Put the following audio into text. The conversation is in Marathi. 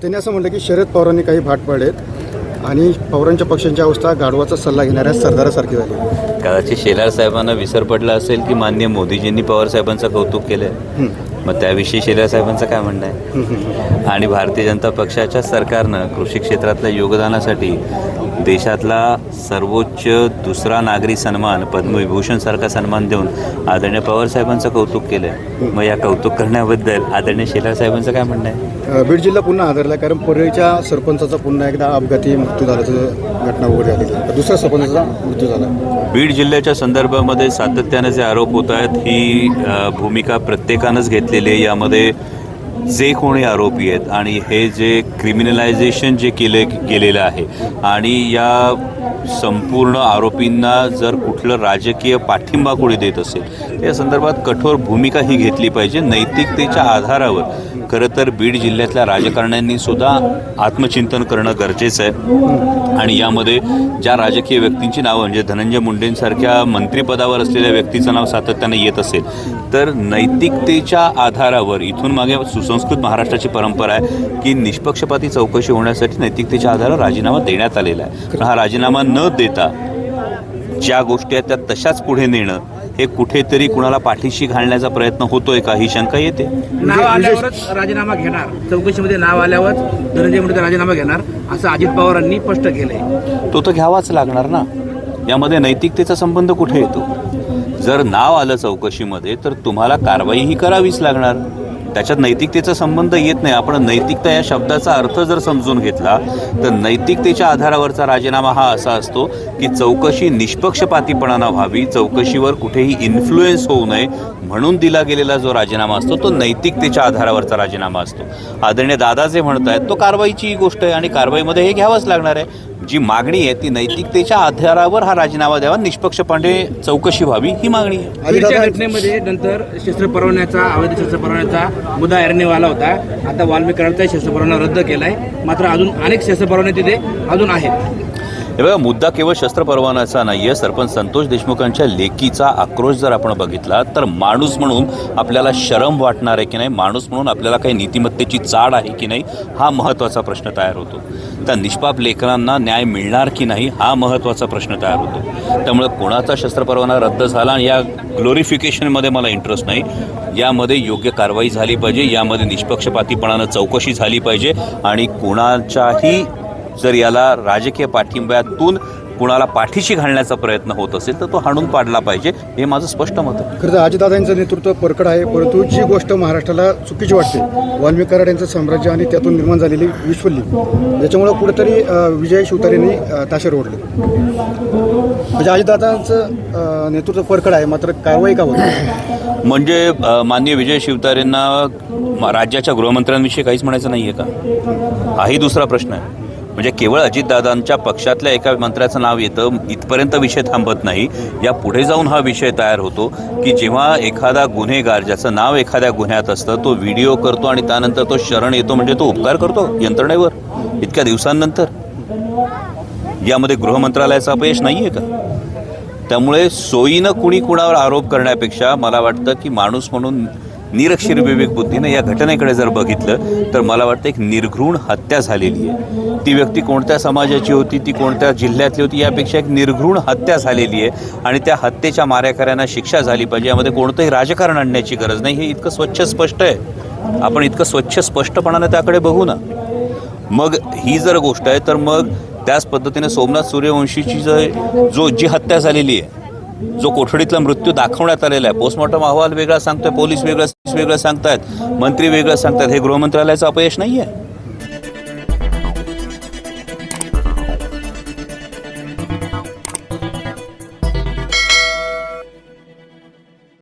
त्यांनी असं म्हटलं की शरद पवारांनी काही भाट पाडलेत आणि पवारांच्या पक्षांची अवस्था गाढवाचा सल्ला घेणाऱ्या सरदारासारखी झाली. कदाचित शेलार साहेबांना विसर पडला असेल की मान्य मोदीजींनी पवार साहेबांचं कौतुक केलंय. मग त्याविषयी शेलार साहेबांचं काय म्हणणं आहे? आणि भारतीय जनता पक्षाच्या सरकारनं कृषी क्षेत्रातल्या योगदानासाठी देशातला सर्वोच्च दुसरा नागरी सन्मान पद्मविभूषण सारखा सन्मान देऊन आदरणीय पवार साहेबांचं कौतुक केलंय. मग या कौतुक करण्याबद्दल आदरणीय शेलार साहेबांचं काय म्हणणं आहे? बीड जिल्हा पुन्हा आदरला कारण परळीच्या सरपंचाचा पुन्हा एकदा अपघाती मृत्यू झाल्याचं घटना आलेली आहे. दुसऱ्या सरपंचाचा मृत्यू झाला. बीड जिल्ह्याच्या संदर्भामध्ये सातत्याने जे आरोप होत आहेत ही भूमिका प्रत्येकानंच घेतलेली आहे. यामध्ये जे कोणी आरोपी आहेत आणि हे जे क्रिमिनलायझेशन जे केले गेलेलं आहे आणि या संपूर्ण आरोपींना जर कुठलं राजकीय पाठिंबा कोणी देत असेल या संदर्भात कठोर भूमिका ही घेतली पाहिजे. नैतिकतेच्या आधारावर खरं तर बीड जिल्ह्यातल्या राजकारण्यांनी सुद्धा आत्मचिंतन करणं गरजेचं आहे. आणि यामध्ये ज्या राजकीय व्यक्तींची नावं म्हणजे धनंजय मुंडेंसारख्या मंत्रिपदावर असलेल्या व्यक्तीचं नाव सातत्याने येत असेल तर नैतिकतेच्या आधारावर इथून मागे सुसंस्कृत महाराष्ट्राची परंपरा आहे की निष्पक्षपाती चौकशी होण्यासाठी नैतिकतेच्या आधारावर राजीनामा देण्यात आलेला आहे. हा राजीनामा न देता ज्या गोष्टी आहेत त्या तशाच पुढे नेणं हे कुठेतरी कुणाला पाठीशी घालण्याचा प्रयत्न होतोय का ही शंका येते? नाव आल्यावरच राजीनामा घेणार. चौकशीमध्ये नाव आल्यावर धनंजय मुंडे राजीनामा घेणार असं अजित पवारांनी स्पष्ट केलंय. तो तर घ्यावाच लागणार ना. यामध्ये नैतिकतेचा संबंध कुठे येतो? जर नाव आलं चौकशीमध्ये तर तुम्हाला कारवाई ही करावीच लागणार. त्याच्यात नैतिकतेचा संबंध येत नाही. आपण नैतिकता या शब्दाचा अर्थ जर समजून घेतला तर नैतिकतेच्या आधारावरचा राजीनामा हा असा असतो की चौकशी निष्पक्षपातीपणानं व्हावी चौकशीवर कुठेही इन्फ्लुएन्स होऊ नये म्हणून दिला गेलेला जो राजीनामा असतो तो नैतिकतेच्या आधारावरचा राजीनामा असतो. आदरणीय दादा जे म्हणत आहेत तो कारवाईची गोष्ट आहे आणि कारवाईमध्ये हे घ्यावंच लागणार आहे. जी मागणी आहे ती नैतिकतेच्या आधारावर हा राजीनामा द्यावा. निष्पक्षपणे चौकशी व्हावी ही मागणी आहे. घटनेमध्ये नंतर शस्त्र परवान्याचा अवैध शस्त्र परवान्याचा मुद्दा ऐरणीवर आला होता. आता वाल्मिक कराडचा शस्त्र परवाना रद्द केलाय. मात्र अजून अनेक शस्त्र परवाने तिथे अजून आहेत. हे बघा मुद्दा केवळ शस्त्र परवानाचा नाही आहे सरपंच संतोष देशमुखांच्या लेखीचा आक्रोश जर आपण बघितला तर माणूस म्हणून आपल्याला शरम वाटणार आहे की नाही? माणूस म्हणून आपल्याला काही नीतिमत्तेची चाड आहे की नाही? हा महत्त्वाचा प्रश्न तयार होतो. त्या निष्पाप लेखनांना न्याय मिळणार की नाही? हा महत्त्वाचा प्रश्न तयार होतो. त्यामुळे कोणाचा शस्त्र परवाना रद्द झाला आणि या ग्लोरिफिकेशनमध्ये मला इंटरेस्ट नाही. यामध्ये योग्य कारवाई झाली पाहिजे. यामध्ये निष्पक्षपातीपणानं चौकशी झाली पाहिजे. आणि कोणाच्याही जर याला राजकीय पाठिंब्यातून कुणाला पाठीशी घालण्याचा प्रयत्न होत असेल तर तो हाणून पाडला पाहिजे. हे माझं स्पष्ट मत आहे. खरं तर अजितदादांचं नेतृत्व परकड आहे. परंतु जी गोष्ट महाराष्ट्राला चुकीची वाटते वाल्मिक कराड यांचं साम्राज्य आणि त्यातून निर्माण झालेली विश्वली याच्यामुळं कुठेतरी विजय शिवतारेंनी अ, ताशेर ओढले. म्हणजे अजितदादांचं नेतृत्व परकड आहे मात्र कारवाई का होत म्हणजे माननीय विजय शिवतारेंना राज्याच्या गृहमंत्र्यांविषयी काहीच म्हणायचं नाही आहे का? हाही दुसरा प्रश्न आहे. म्हणजे केवळ अजितदादांच्या पक्षातल्या एका मंत्र्याचं नाव येतं इथपर्यंत विषय थांबत नाही. या पुढे जाऊन हा विषय तयार होतो की जेव्हा एखादा गुन्हेगार ज्याचं नाव एखाद्या गुन्ह्यात असतं तो व्हिडिओ करतो आणि त्यानंतर तो शरण येतो म्हणजे तो उपकार करतो यंत्रणेवर इतक्या दिवसांनंतर? यामध्ये गृहमंत्रालयाचं अपयश नाही आहे का? त्यामुळे सोयीनं कुणी कुणावर आरोप करण्यापेक्षा मला वाटतं की माणूस म्हणून निरक्षीर विवेक बुद्धीनं या घटनेकडे जर बघितलं तर मला वाटतं एक निर्घृण हत्या झालेली आहे. ती व्यक्ती कोणत्या समाजाची होती ती कोणत्या जिल्ह्यातली होती यापेक्षा एक निर्घृण हत्या झालेली आहे. आणि त्या हत्येच्या मारेकऱ्यांना शिक्षा झाली पाहिजे यामध्ये कोणतंही राजकारण आणण्याची गरज नाही. हे इतकं स्वच्छ स्पष्ट आहे. आपण इतकं स्वच्छ स्पष्टपणानं त्याकडे बघू ना. मग ही जर गोष्ट आहे तर मग त्याच पद्धतीने सोमनाथ सूर्यवंशीची जो जी हत्या झालेली आहे जो कोठडीतला मृत्यू दाखवण्यात आलेला आहे. पोस्टमॉर्टम अहवाल वेगळा सांगतोय पोलीस वेगळं वेगळं सांगतायत मंत्री वेगळं सांगतायत. हे गृहमंत्रालयाचं अपयश नाही आहे